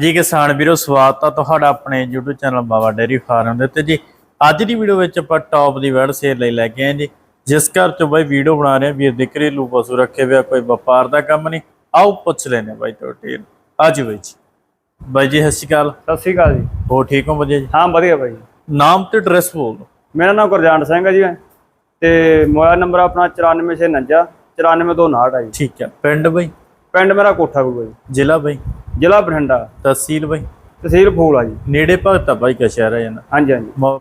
ਜੀ ਕਿਸਾਨ ਵੀਰੋ ਸਵਾਗਤ ਆ ਤੁਹਾਡਾ ਆਪਣੇ YouTube channel Baba dairy farm ਦੇ ਉੱਤੇ। ਜੀ ਅੱਜ ਦੀ ਵੀਡੀਓ ਵਿੱਚ ਆਪਾਂ ਟੌਪ ਦੀ ਵਰਡ ਸੇਲ ਲਈ ਲੈ ਕੇ ਆਏ ਜੀ। ਜਿਸ ਘਰ ਚੋਂ ਬਾਈ ਵੀਡੀਓ ਬਣਾ ਰਹੇ ਆ ਵੀਰ ਦੇ ਘਰੇਲੂ ਪਸ਼ੂ ਰੱਖੇ ਹੋਇਆ ਕੋਈ ਵਪਾਰ ਦਾ ਕੰਮ ਨਹੀਂ। ਆਓ ਪੁੱਛ ਲੈਨੇ ਬਾਈ ਤੋਂ ਡਿਟੇਲ ਅੱਜ ਬਾਈ ਜੀ। ਬਾਈ ਜੀ ਸਤਿ ਸ਼੍ਰੀ ਅਕਾਲ। ਸਤਿ ਸ਼੍ਰੀ ਅਕਾਲ ਜੀ। ਹੋ ਠੀਕ ਹੋ ਵਧੀਆ ਜੀ? ਹਾਂ ਵਧੀਆ ਬਾਈ। ਨਾਮ ਤੇ ਐਡਰੈਸ ਬੋਲ ਦਿਓ। ਮੇਰਾ ਨਾਮ ਗੁਰਜਾਨ ਸਿੰਘ ਹੈ ਜੀ ਤੇ ਮੋਬਾਈਲ ਨੰਬਰ ਆਪਣਾ 9449 94259 ਹੈ ਜੀ। ਠੀਕ ਹੈ ਪਿੰਡ ਬਾਈ? ਪਿੰਡ ਮੇਰਾ ਕੋਠਾ ਗੁਰੂ ਜੀ। ਜ਼ਿਲ੍ਹਾ ਬਾਈ? ਜ਼ਿਲ੍ਹਾ ਬਠਿੰਡਾ। ਤਹਿਸੀਲ ਬਾਈ। ਤਹਿਸੀਲ ਫੂਲ ਆ ਜੀ। ਨੇੜੇ ਭਗਤਾ ਬਾਈ ਕਾ ਸ਼ਹਿਰ ਹੈ ਜਾਂਦਾ। ਹਾਂਜੀ ਹਾਂਜੀ। ਮੌ-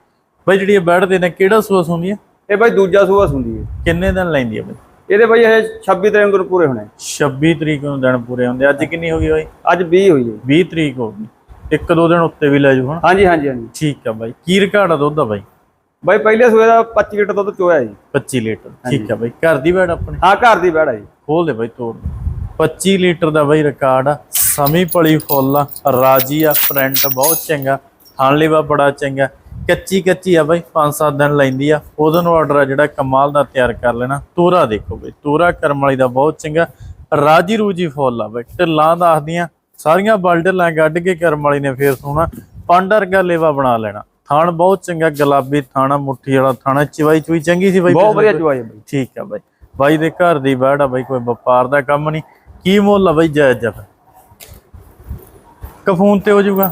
ਬਾਈ ਜਿਹੜੀ ਇਹ ਬੈਠਦੇ ਨੇ ਕਿਹੜਾ ਸੂਸ ਹੁੰਦੀ ਹੈ ਇਹ ਬਾਈ ਦੂਜਾ ਸੂਆ ਸੁੰਦੀ ਹੈ। ਕਿੰਨੇ ਦਿਨ ਲੈਂਦੀ ਹੈ ਬਾਈ? ਇਹਦੇ ਬਾਈ ਇਹ 26 ਤਰੀਕ ਨੂੰ ਪੂਰੇ ਹੋਣੇ। 26 ਤਰੀਕ ਨੂੰ ਦਿਨ ਪੂਰੇ ਹੁੰਦੇ ਅੱਜ ਕਿੰਨੀ ਹੋ ਗਈ ਬਾਈ? ਅੱਜ 20 ਹੋਈ ਹੈ। 20 ਤਰੀਕ ਹੋ ਗਈ। ਇੱਕ ਦੋ ਦਿਨ ਉੱਤੇ ਵੀ ਲੈ ਜਾਓ ਹਣ ਹਾਂਜੀ ਹਾਂਜੀ ਹਾਂਜੀ। ਠੀਕ ਆ ਬਾਈ। ਕੀ ਰਿਕਾਰਡ ਆ ਦੁੱਧ ਦਾ ਬਾਈ? ਬਾਈ ਪਹਿਲੇ ਸੂਏ ਦਾ 25 ਲੀਟਰ ਦੁੱਧ ਚੋਇਆ ਜੀ। 25 ਲੀਟਰ। ਠੀਕ ਆ ਬਾਈ। ਘਰ ਦੀ ਬੈੜ ਆਪਣੇ? ਹਾਂ ਘਰ ਦੀ ਬੈੜ ਆ ਜੀ। ਖੋਲ ਦੇ ਬਾਈ ਤੋੜ। 25 ਲੀਟਰ ਦਾ ਬਾਈ ਰਿਕਾਰਡ ਆ। ਸਮੀ ਪਲੀ ਫੁੱਲ ਰਾਜੀ ਆ ਪ੍ਰਿੰਟ ਬਹੁਤ ਚੰਗਾ ਖਾਣ ਲਈ ਬੜਾ ਚੰਗਾ। ਕੱਚੀ ਕੱਚੀ ਆ ਬਾਈ 5-7 ਦਿਨ ਲੈਂਦੀ ਆ ਉਹਦੋਂ ਨੂੰ ਆਰਡਰ ਆ ਜਿਹੜਾ ਕਮਾਲ ਦਾ ਤਿਆਰ ਕਰ ਲੈਣਾ। ਤੋਰਾ ਦੇਖੋ ਬਾਈ ਤੋਰਾ ਕਰਮ ਵਾਲੀ ਦਾ ਬਹੁਤ ਚੰਗਾ। ਰਾਜੀ ਰੂਜੀ ਫੁੱਲ ਆ ਬਾਈ ਢਿੱਲਾਂ ਦੱਸਦੀਆਂ ਸਾਰੀਆਂ ਬਲਡਲਾਂ ਕੱਢ ਕੇ ਕਰਮ ਵਾਲੀ ਨੇ ਫੇਰ ਸੋਣਾ ਪਾਂਡਰ ਲੇਵਾ ਬਣਾ ਲੈਣਾ। ਥਾਣ ਬਹੁਤ ਚੰਗਾ ਗੁਲਾਬੀ ਥਾਣਾ ਮੁੱਠੀ ਵਾਲਾ ਥਾਣਾ ਚਵਾਈ ਚੁਈ ਚੰਗੀ ਸੀ ਬਾਈ ਬਹੁਤ ਵਧੀਆ ਜੀ ਬਾਈ। ਠੀਕ ਆ ਬਾਈ। ਬਾਈ ਦੇ ਘਰ ਦੀ ਬਾੜ ਆ ਬਾਈ ਕੋਈ ਵਪਾਰ ਦਾ ਕੰਮ ਨਹੀਂ। ਕੀ ਮੁੱਲ ਆ ਬਾਈ ਜਾਇਜ਼ ਜਾ ਕਫੂਨ ਤੇ ਹੋ ਜਾਊਗਾ?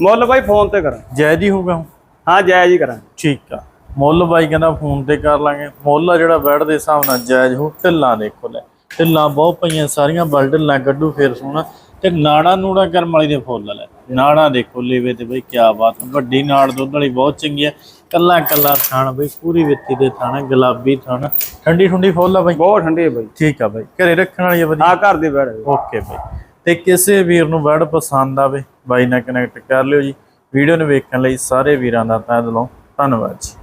ਮੁੱਲ ਬਾਈ ਫੋਨ ਤੇ ਕਰਾਂ। ਜਾਇਜ਼ ਹੀ ਹੋਊਗਾ। ਹਾਂ ਜਾਇਜ਼ ਹੀ ਕਰਾਂ। ਠੀਕ ਆ। ਮੁੱਲ ਬਾਈ ਕਹਿੰਦਾ ਫੋਨ ਤੇ ਕਰ ਲਾਂਗੇ। ਮੁੱਲ ਆ ਜਿਹੜਾ ਬੈੜ ਦੇ ਹਿਸਾਬ ਨਾਲ ਜਾਇਜ਼ ਹੋ ਢਿੱਲਾਂ ਦੇਖੋ ਲੈ। ਢਿੱਲਾਂ ਬਹੁਤ ਪਈਆਂ ਸਾਰੀਆਂ ਬਲ ਢਿੱਲਾਂ ਕੱਢੂ ਫੇਰ ਸੋਣਾ ਤੇ ਨਾੜਾ ਨੂੜਾ ਕਰਮ ਵਾਲੀ ਦੇ ਫੁੱਲ ਲੈ। ਨਾੜਾ ਦੇਖੋ ਲੇਵੇ ਤੇ ਬਈ ਕੀ ਬਾਤ। ਵੱਡੀ ਨਾੜ ਦੁੱਧ ਵਾਲੀ ਬਹੁਤ ਚੰਗੀ ਆ। ਕੱਲਾ ਕੱਲਾ ਥਣ ਬਈ ਪੂਰੀ ਵਿੱਤੀ ਦੇ ਥਣ ਗੁਲਾਬੀ ਥਣ। ਠੰਡੀ ਠੰਡੀ ਫੁੱਲ ਆ ਬਾਈ? ਬਹੁਤ ਠੰਡੀ ਹੈ ਬਾਈ। ਠੀਕ ਆ ਬਾਈ। ਘਰੇ ਰੱਖਣ ਵਾਲੀ ਆ ਵਧੀਆ? ਹਾਂ ਘਰ ਦੀ ਹੈ ਜੀ। Okay bye. ਤੇ ਕਿਸੇ ਵੀਰ ਨੂੰ ਵਰਡ ਪਸੰਦ ਆਵੇ, ਬਾਈ ਨਾਲ ਕਨੈਕਟ ਕਰ ਲਿਓ ਜੀ। ਵੀਡੀਓ ਨੂੰ ਵੇਖਣ ਲਈ ਸਾਰੇ ਵੀਰਾਂ ਦਾ ਤਹਿ ਦਿਲੋਂ ਧੰਨਵਾਦ ਜੀ।